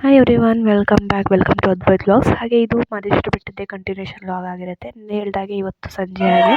Hi everyone welcome back welcome to Adbhut vlogs ಹಾಗೆ ಇದು ಮದೇಶ್ವರ ಬಿಟ್ಟಿದ್ದೆ ಕಂಟಿನ್ಯೂಷನ್ ವ್ಲಾಗ್ ಆಗಿರುತ್ತೆ. ಹೇಳ್ದಾಗೆ ಇವತ್ತು ಸಂಜೆ ಹಾಗೆ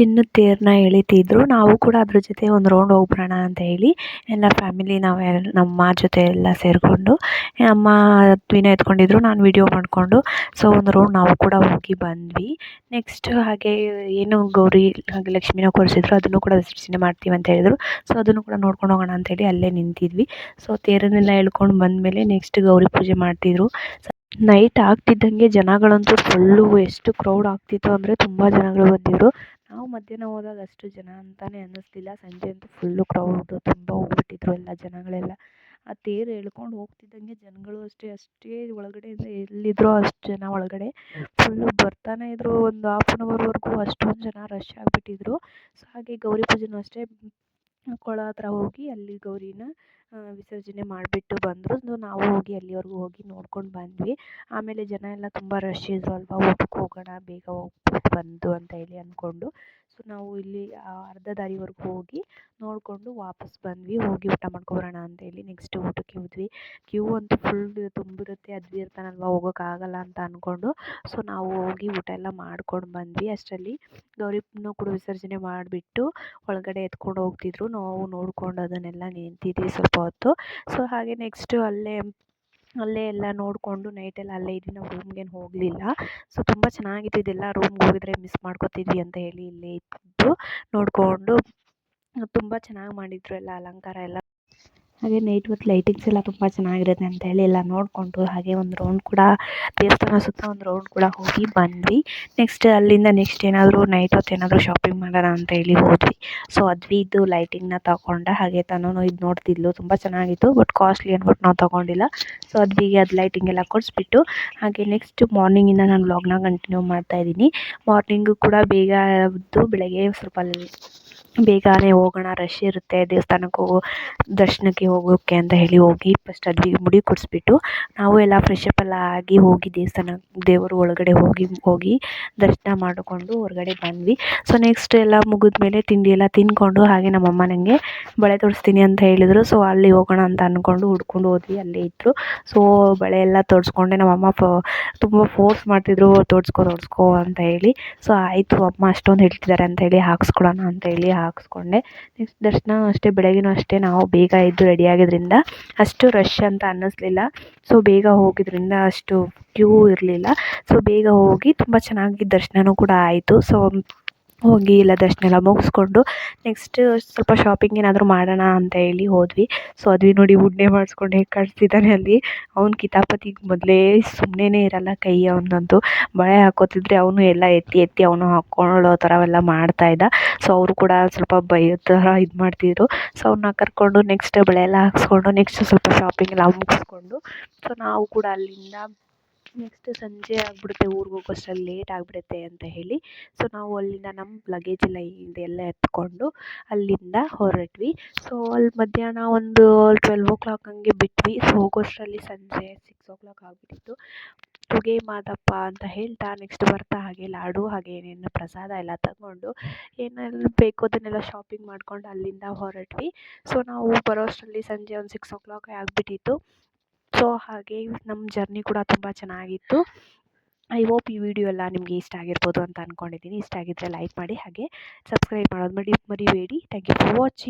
ಚಿನ್ನದ ತೇರನ್ನ ಎಳೀತಿದ್ರು. ನಾವು ಕೂಡ ಅದ್ರ ಜೊತೆ ಒಂದು ರೌಂಡ್ ಹೋಗ್ಬರೋಣ ಅಂತ ಹೇಳಿ ಎಲ್ಲ ಫ್ಯಾಮಿಲಿ ನಾವು ನಮ್ಮ ಜೊತೆ ಎಲ್ಲ ಸೇರಿಕೊಂಡು ಅಮ್ಮ ದಿನ ಎತ್ಕೊಂಡಿದ್ರು, ನಾನು ವಿಡಿಯೋ ಮಾಡಿಕೊಂಡು ಸೊ ಒಂದು ರೌಂಡ್ ನಾವು ಕೂಡ ಹೋಗಿ ಬಂದ್ವಿ. ನೆಕ್ಸ್ಟ್ ಹಾಗೆ ಏನು ಗೌರಿ ಹಾಗೆ ಲಕ್ಷ್ಮಿನ ಕೂರಿಸಿದ್ರು, ಅದನ್ನು ಕೂಡ ವಿಸರ್ಜನೆ ಮಾಡ್ತೀವಿ ಅಂತ ಹೇಳಿದ್ರು. ಸೊ ಅದನ್ನು ಕೂಡ ನೋಡ್ಕೊಂಡು ಹೋಗೋಣ ಅಂತೇಳಿ ಅಲ್ಲೇ ನಿಂತಿದ್ವಿ. ಸೊ ತೇರನ್ನೆಲ್ಲ ಎಳ್ಕೊಂಡು ಬಂದಮೇಲೆ ನೆಕ್ಸ್ಟ್ ಗೌರಿ ಪೂಜೆ ಮಾಡ್ತಿದ್ರು. ನೈಟ್ ಆಗ್ತಿದ್ದಂಗೆ ಜನಗಳಂತೂ ಫುಲ್ಲು ಎಷ್ಟು ಕ್ರೌಡ್ ಆಗ್ತಿತ್ತು ಅಂದರೆ ತುಂಬ ಜನಗಳು ಬಂದಿದ್ರು. ನಾವು ಮಧ್ಯಾಹ್ನ ಹೋದಾಗ ಅಷ್ಟು ಜನ ಅಂತಾನೆ ಅನ್ನಿಸ್ಲಿಲ್ಲ. ಸಂಜೆ ಅಂತೂ ಫುಲ್ಲು ಕ್ರೌಡು ತುಂಬ ಹೋಗ್ಬಿಟ್ಟಿದ್ರು ಎಲ್ಲ ಜನಗಳೆಲ್ಲ. ಆ ತೇರು ಎಳ್ಕೊಂಡು ಹೋಗ್ತಿದ್ದಂಗೆ ಜನಗಳು ಅಷ್ಟೇ ಅಷ್ಟೇ ಒಳಗಡೆಯಿಂದ ಎಲ್ಲಿದ್ರೋ ಅಷ್ಟು ಜನ ಒಳಗಡೆ. ಫುಲ್ಲು ಬರ್ತಾನೆ ಇದ್ರು ಒಂದು ಹಾಫ್ ಆನ್ ಅವರ್ವರೆಗೂ ಅಷ್ಟೊಂದು ಜನ ರಶ್ ಆಗಿಬಿಟ್ಟಿದ್ರು. ಸೊ ಹಾಗೆ ಗೌರಿ ಪೂಜೆನೂ ಅಷ್ಟೇ ಕೊಳ ಹತ್ರ ಹೋಗಿ ಅಲ್ಲಿ ಗೌರಿನ ವಿಸರ್ಜನೆ ಮಾಡಿಬಿಟ್ಟು ಬಂದರು. ನಾವು ಹೋಗಿ ಅಲ್ಲಿವರೆಗೂ ಹೋಗಿ ನೋಡ್ಕೊಂಡು ಬಂದ್ವಿ. ಆಮೇಲೆ ಜನ ಎಲ್ಲ ತುಂಬ ರಶ್ ಇದ್ರು ಅಲ್ವಾ, ಊಟಕ್ಕೆ ಹೋಗೋಣ ಬೇಗ ಹೋಗ್ಬಿಟ್ಟು ಬಂದು ಅಂತ ಹೇಳಿ ಅಂದ್ಕೊಂಡು. ನಾವು ಇಲ್ಲಿ ಅರ್ಧ ದಾರಿವರೆಗೂ ಹೋಗಿ ನೋಡಿಕೊಂಡು ವಾಪಸ್ ಬಂದ್ವಿ. ಹೋಗಿ ಊಟ ಮಾಡ್ಕೊಬರೋಣ ಅಂತ ಹೇಳಿ ನೆಕ್ಸ್ಟ್ ಊಟಕ್ಕೆ ಹೋದ್ವಿ. ಕ್ಯೂ ಅಂತೂ ಫುಲ್ ತುಂಬಿರುತ್ತೆ ಅದ್ವಿ ಇರ್ತಾನಲ್ವ ಹೋಗೋಕ್ಕಾಗಲ್ಲ ಅಂತ ಅಂದ್ಕೊಂಡು ಸೊ ನಾವು ಹೋಗಿ ಊಟ ಎಲ್ಲ ಮಾಡ್ಕೊಂಡು ಬಂದ್ವಿ. ಅಷ್ಟರಲ್ಲಿ ಗೌರಿನೂ ಕೂಡ ವಿಸರ್ಜನೆ ಮಾಡಿಬಿಟ್ಟು ಒಳಗಡೆ ಎತ್ಕೊಂಡು ಹೋಗ್ತಿದ್ರು. ನಾವು ನೋಡ್ಕೊಂಡು ಅದನ್ನೆಲ್ಲ ನಿಂತಿದ್ವಿ ಸ್ವಲ್ಪ ಹೊತ್ತು. ಸೊ ಹಾಗೆ ನೆಕ್ಸ್ಟು ಅಲ್ಲೇ ಅಲ್ಲೇ ಎಲ್ಲ ನೋಡಿಕೊಂಡು ಎಲ್ಲ ಅಲ್ಲೇ ಇದ್ವಿ ನಾವು ರೂಮ್ಗೇನು ಹೋಗಲಿಲ್ಲ. ಸೊ ತುಂಬ ಚೆನ್ನಾಗಿತ್ತು ಇದೆಲ್ಲ. ರೂಮ್ಗೆ ಹೋಗಿದ್ರೆ ಮಿಸ್ ಮಾಡ್ಕೋತಿದ್ವಿ ಅಂತ ಹೇಳಿ ಇಲ್ಲೇ ಇದ್ದು ನೋಡಿಕೊಂಡು, ತುಂಬ ಚೆನ್ನಾಗಿ ಮಾಡಿದ್ರು ಎಲ್ಲ ಅಲಂಕಾರ ಎಲ್ಲ. ಹಾಗೆ ನೈಟ್ ಹೊತ್ತು ಲೈಟಿಂಗ್ಸ್ ಎಲ್ಲ ತುಂಬ ಚೆನ್ನಾಗಿರುತ್ತೆ ಅಂತ ಹೇಳಿ ಎಲ್ಲ ನೋಡಿಕೊಂಡು ಹಾಗೆ ಒಂದು ರೌಂಡ್ ಕೂಡ ದೇವಸ್ಥಾನ ಸುತ್ತ ಒಂದು ರೌಂಡ್ ಕೂಡ ಹೋಗಿ ಬಂದ್ವಿ. ನೆಕ್ಸ್ಟ್ ಅಲ್ಲಿಂದ ನೆಕ್ಸ್ಟ್ ಏನಾದರೂ ನೈಟ್ ಹೊತ್ತು ಏನಾದರೂ ಶಾಪಿಂಗ್ ಮಾಡೋಣ ಅಂತ ಹೇಳಿ ಹೋದ್ವಿ. ಸೊ ಅದ್ವಿ ಇದು ಲೈಟಿಂಗ್ನ ತಗೊಂಡ ಹಾಗೆ ತಾನು ಇದು ನೋಡ್ತಿದ್ಲು. ತುಂಬ ಚೆನ್ನಾಗಿತ್ತು ಬಟ್ ಕಾಸ್ಟ್ಲಿ ಅಂದ್ಬಿಟ್ಟು ನಾವು ತೊಗೊಂಡಿಲ್ಲ. ಸೊ ಅದ್ವಿಗೆ ಅದು ಲೈಟಿಂಗ್ ಎಲ್ಲ ಕೊಡಿಸ್ಬಿಟ್ಟು ಹಾಗೆ ನೆಕ್ಸ್ಟ್ ಮಾರ್ನಿಂಗಿಂದ ನಾನು ವ್ಲಾಗ್ನ ಕಂಟಿನ್ಯೂ ಮಾಡ್ತಾ ಇದ್ದೀನಿ. ಮಾರ್ನಿಂಗು ಕೂಡ ಬೇಗ ಎದ್ದು ಬೆಳಗ್ಗೆ ಸ್ವಲ್ಪ ಬೇಗನೆ ಹೋಗೋಣ ರಶ್ ಇರುತ್ತೆ, ದೇವಸ್ಥಾನಕ್ಕೆ ಹೋಗೋ, ದರ್ಶನಕ್ಕೆ ಹೋಗೋಕ್ಕೆ ಅಂತ ಹೇಳಿ ಹೋಗಿ ಫಸ್ಟ್ ಅದ್ವಿಗೆ ಮುಡಿ ಕೊಡಿಸ್ಬಿಟ್ಟು ನಾವು ಎಲ್ಲ ಫ್ರೆಶ್ ಅಪ್ ಎಲ್ಲ ಆಗಿ ಹೋಗಿ ದೇವಸ್ಥಾನ, ದೇವರು ಒಳಗಡೆ ಹೋಗಿ ಹೋಗಿ ದರ್ಶನ ಮಾಡಿಕೊಂಡು ಹೊರಗಡೆ ಬಂದ್ವಿ. ಸೊ ನೆಕ್ಸ್ಟ್ ಎಲ್ಲ ಮುಗಿದ್ಮೇಲೆ ತಿಂಡಿ ಎಲ್ಲ ತಿಂದ್ಕೊಂಡು ಹಾಗೆ ನಮ್ಮಮ್ಮ ನನಗೆ ಬಳೆ ತೊಡಿಸ್ತೀನಿ ಅಂತ ಹೇಳಿದರು. ಸೊ ಅಲ್ಲಿ ಹೋಗೋಣ ಅಂತ ಅಂದ್ಕೊಂಡು ಹುಡ್ಕೊಂಡು ಹೋದ್ವಿ, ಅಲ್ಲೇ ಇದ್ದರು ಸೊ ಬಳೆ ಎಲ್ಲ ತೊಡಿಸ್ಕೊಂಡೆ ನಮ್ಮಮ್ಮ ಫ, ತುಂಬ ಫೋರ್ಸ್ ಮಾಡ್ತಿದ್ರು ತೊಡ್ಸ್ಕೊ ತೊಡ್ಸ್ಕೊ ಅಂತ ಹೇಳಿ. ಸೊ ಆಯಿತು, ಅಮ್ಮ ಅಷ್ಟೊಂದು ಹೇಳ್ತಿದ್ದಾರೆ ಅಂತ ಹೇಳಿ ಹಾಕ್ಸ್ಕೊಳೋಣ ಅಂತ ಹೇಳಿ ಹಾಕ್ಸ್ಕೊಂಡೆ. ನೆಕ್ಸ್ಟ್ ದರ್ಶನ ಅಷ್ಟೇ ಬೆಳಗ್ಗೆನೂ ಅಷ್ಟೇ. ನಾವು ಬೇಗ ಎದ್ದು ರೆಡಿ ಆಗಿದ್ದರಿಂದ ಅಷ್ಟು ರಶ್ ಅಂತ ಅನ್ನಿಸ್ಲಿಲ್ಲ. ಸೊ ಬೇಗ ಹೋಗಿದ್ರಿಂದ ಅಷ್ಟು ಕ್ಯೂ ಇರಲಿಲ್ಲ. ಸೊ ಬೇಗ ಹೋಗಿ ತುಂಬ ಚೆನ್ನಾಗಿ ದರ್ಶನವೂ ಕೂಡ ಆಯಿತು. ಸೊ ಹೋಗಿ ಎಲ್ಲ ದರ್ಶನ ಎಲ್ಲ ಮುಗಿಸ್ಕೊಂಡು ನೆಕ್ಸ್ಟ್ ಸ್ವಲ್ಪ ಶಾಪಿಂಗ್ ಏನಾದರೂ ಮಾಡೋಣ ಅಂತ ಹೇಳಿ ಹೋದ್ವಿ. ಸೊ ಅದ್ವಿ ನೋಡಿ ಉಡ್ನೆ ಮಾಡಿಸ್ಕೊಂಡು ಹೇಗೆ ಕಾಣಿಸ್ತಿದ್ದಾನೆ ಅಲ್ಲಿ. ಅವ್ನು ಕಿತಾಪತಿ ಮೊದಲೇ ಸುಮ್ಮನೆ ಇರಲ್ಲ ಕೈ ಅವನಂತೂ. ಬಳೆ ಹಾಕೋತಿದ್ರೆ ಅವನು ಎಲ್ಲ ಎತ್ತಿ ಎತ್ತಿ ಅವನು ಹಾಕ್ಕೊಳ್ಳೋ ಥರವೆಲ್ಲ ಮಾಡ್ತಾಯಿದ್ದ ಸೊ ಅವರು ಕೂಡ ಸ್ವಲ್ಪ ಬೈಯೋ ಥರ ಇದು ಮಾಡ್ತಿದ್ರು. ಸೊ ಅವನ್ನ ಕರ್ಕೊಂಡು ನೆಕ್ಸ್ಟ್ ಬಳೆ ಎಲ್ಲ ಹಾಕ್ಸ್ಕೊಂಡು ನೆಕ್ಸ್ಟ್ ಸ್ವಲ್ಪ ಶಾಪಿಂಗ್ ಎಲ್ಲ ಮುಗಿಸ್ಕೊಂಡು. ಸೊ ನಾವು ಕೂಡ ಅಲ್ಲಿಂದ ನೆಕ್ಸ್ಟ್ ಸಂಜೆ ಆಗಿಬಿಡುತ್ತೆ, ಊರಿಗೆ ಹೋಗೋಷ್ಟರಲ್ಲಿ ಲೇಟ್ ಆಗಿಬಿಡುತ್ತೆ ಅಂತ ಹೇಳಿ. ಸೊ ನಾವು ಅಲ್ಲಿಂದ ನಮ್ಮ ಲಗೇಜ್ ಎಲ್ಲ ಇದೆಲ್ಲ ಎತ್ಕೊಂಡು ಅಲ್ಲಿಂದ ಹೊರಟ್ವಿ. ಸೊ ಅಲ್ಲಿ ಮಧ್ಯಾಹ್ನ ಒಂದು ಟ್ವೆಲ್ವ್ ಓ ಕ್ಲಾಕ್ ಹಂಗೆ ಬಿಟ್ವಿ. ಸೊ ಹೋಗೋಷ್ಟರಲ್ಲಿ ಸಂಜೆ ಸಿಕ್ಸ್ ಓ ಕ್ಲಾಕ್ ಆಗಿಬಿಟ್ಟಿತ್ತು. ಹೊಗೆ ಮಾದಪ್ಪ ಅಂತ ಹೇಳ್ತಾ ನೆಕ್ಸ್ಟ್ ಬರ್ತಾ ಹಾಗೆ ಲಾಡು ಹಾಗೆ ಏನೇನು ಪ್ರಸಾದ ಎಲ್ಲ ತಗೊಂಡು ಏನೆಲ್ಲ ಬೇಕು ಅದನ್ನೆಲ್ಲ ಶಾಪಿಂಗ್ ಮಾಡ್ಕೊಂಡು ಅಲ್ಲಿಂದ ಹೊರಟ್ವಿ. ಸೊ ನಾವು ಬರೋಷ್ಟರಲ್ಲಿ ಸಂಜೆ ಒಂದು ಸಿಕ್ಸ್ ಓ ಕ್ಲಾಕ್ ಆಗಿಬಿಟ್ಟಿತ್ತು. ಸೊ ಹಾಗೆ ನಮ್ಮ ಜರ್ನಿ ಕೂಡ ತುಂಬ ಚೆನ್ನಾಗಿತ್ತು. ಐ ಹೋಪ್ ಈ ವಿಡಿಯೋ ಎಲ್ಲ ನಿಮಗೆ ಇಷ್ಟ ಆಗಿರ್ಬೋದು ಅಂತ ಅಂದ್ಕೊಂಡಿದ್ದೀನಿ ಇಷ್ಟ ಆಗಿದ್ದರೆ ಲೈಕ್ ಮಾಡಿ, ಹಾಗೆ ಸಬ್ಸ್ಕ್ರೈಬ್ ಮಾಡೋದು ಮಡಿ, ಮರಿಬೇಡಿ. Thank you for watching